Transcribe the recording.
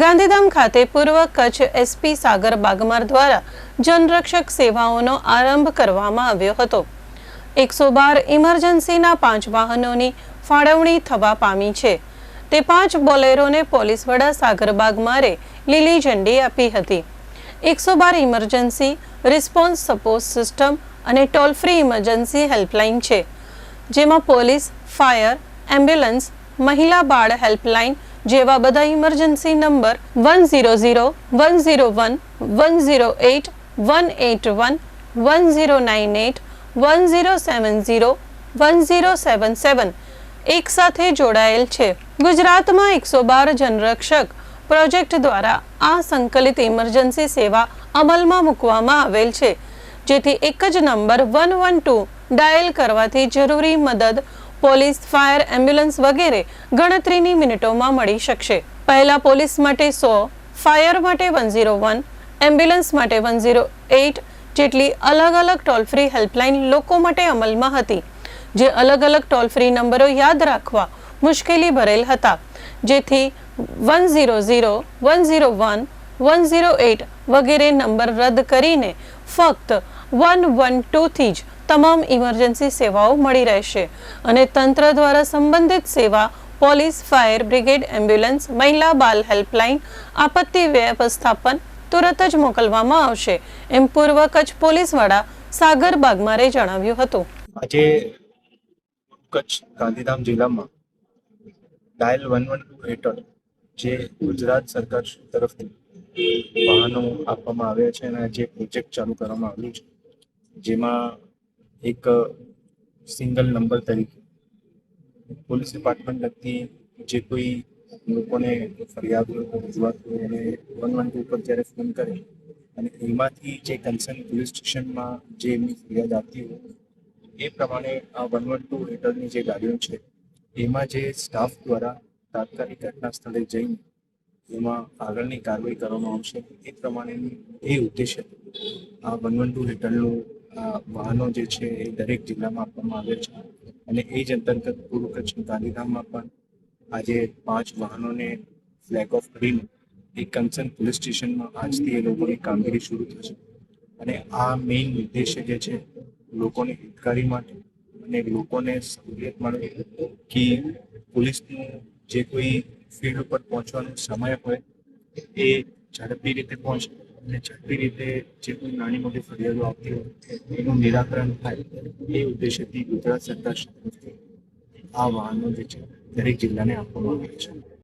ગાંધીધામ ખાતે પૂર્વ કચ્છ એસપી સાગર બાગમાર દ્વારા જનરક્ષક સેવાઓનો આરંભ કરવામાં આવ્યો હતો. એકસો બાર ઇમરજન્સીના પાંચ વાહનોની ફાળવણી થવા પામી છે. તે પાંચ બોલેરોને પોલીસ વડા સાગર બાગમારે લીલી ઝંડી આપી હતી. એકસો બાર ઇમરજન્સી, રિસ્પોન્સ સપોર્ટ સિસ્ટમ અને ટોલ ફ્રી ઇમરજન્સી હેલ્પલાઇન છે, જેમાં પોલીસ, ફાયર, એમ્બ્યુલન્સ, મહિલા બાળ હેલ્પલાઇન જેવા બધા emergency number one zero zero one zero one one zero eight one eight one one zero nine eight one zero seven zero one zero seven seven એક સાથે જોડાયેલ છે ગુજરાતમાં એકસો બાર જનરક્ષક પ્રોજેક્ટ દ્વારા આ સંકલિત ઇમરજન્સી સેવા અમલમાં મૂકવામાં આવેલ છે જેથી એક જ number one one two dial કરવાથી જરૂરી મદદ પોલીસ, ફાયર, એમ્બ્યુલન્સ વગેરે ગણતરીની મિનિટોમાં મળી શકશે. પહેલા પોલીસ માટે સો, ફાયર માટે વન ઝીરો વન, એમ્બ્યુલન્સ માટે વન ઝીરો એટ જેટલી અલગ અલગ ટોલ ફ્રી હેલ્પલાઇન લોકો માટે અમલમાં હતી. જે અલગ અલગ ટોલ ફ્રી નંબરો યાદ રાખવા મુશ્કેલી ભરેલ હતા. જેથી one zero zero one zero one one zero eight વગેરે નંબર રદ કરીને ફક્ત વન વન ટુથી જ તમામ ઇમરજન્સી સેવાઓ મળી રહેશે અને તંત્ર દ્વારા સંબંધિત સેવા, પોલીસ, ફાયર બ્રિગેડ, એમ્બ્યુલન્સ, મહિલા બાલ હેલ્પલાઇન, આપત્તિ વ્યવસ્થાપન તુરત જ મોકલવામાં આવશે, એમ પૂર્વ કચ્છ પોલીસ વડા સાગર બાગમારે જણાવ્યું હતું. આજે કચ્છ ગાંધીધામ જિલ્લામાં ડાયલ વન વન ટુ હેઠળ જે ગુજરાત સરકાર તરફથી વાહનો આપવામાં આવ્યા છે અને જે પ્રોજેક્ટ ચાલુ કરવામાં આવ્યું છે, જેમાં એક સિંગલ નંબર તરીકે પોલીસ ડિપાર્ટમેન્ટ લગતી જે કોઈ લોકોને ફરિયાદ રજૂઆત હોય અને વન વન ટુ ઉપર જ્યારે ફોન કરે અને એમાંથી જે કન્સર્ન પોલીસ સ્ટેશનમાં જે એમની ફરિયાદ આવતી હોય એ પ્રમાણે આ વન વન ટુ હેઠળની જે ગાડીઓ છે એમાં જે સ્ટાફ દ્વારા તાત્કાલિક ઘટના સ્થળે જઈને એમાં આગળની કાર્યવાહી કરવામાં આવશે એ પ્રમાણેની એ ઉદ્દેશ્ય આ વન વન ટુ હેઠળનું વાહનો જે છે એ દરેક જિલ્લામાં આપવામાં આવે છે. અને એ જ અંતર્ગત પૂર્વ કચ્છ ગાંધીધામમાં પણ આજે પાંચ વાહનોને ફ્લેગ ઓફ કરીને એક કન્સર્ન પોલીસ સ્ટેશનમાં આજથી એ લોકોની કામગીરી શરૂ થશે અને આ મેઇન ઉદ્દેશ્ય જે છે, લોકોની હિતકારી માટે અને લોકોને સહુલિયત મળે કે પોલીસનું જે કોઈ ફિલ્ડ ઉપર પહોંચવાનો સમય હોય, એ ઝડપી રીતે પહોંચે અને ઝડપી રીતે જે કોઈ નાની મોટી ફરિયાદો આવતી હોય એનું નિરાકરણ થાય, એ ઉદ્દેશ્યથી ગુજરાત સરકાર આ વાહનો જે છે, દરેક જિલ્લાને આપવામાં આવે છે.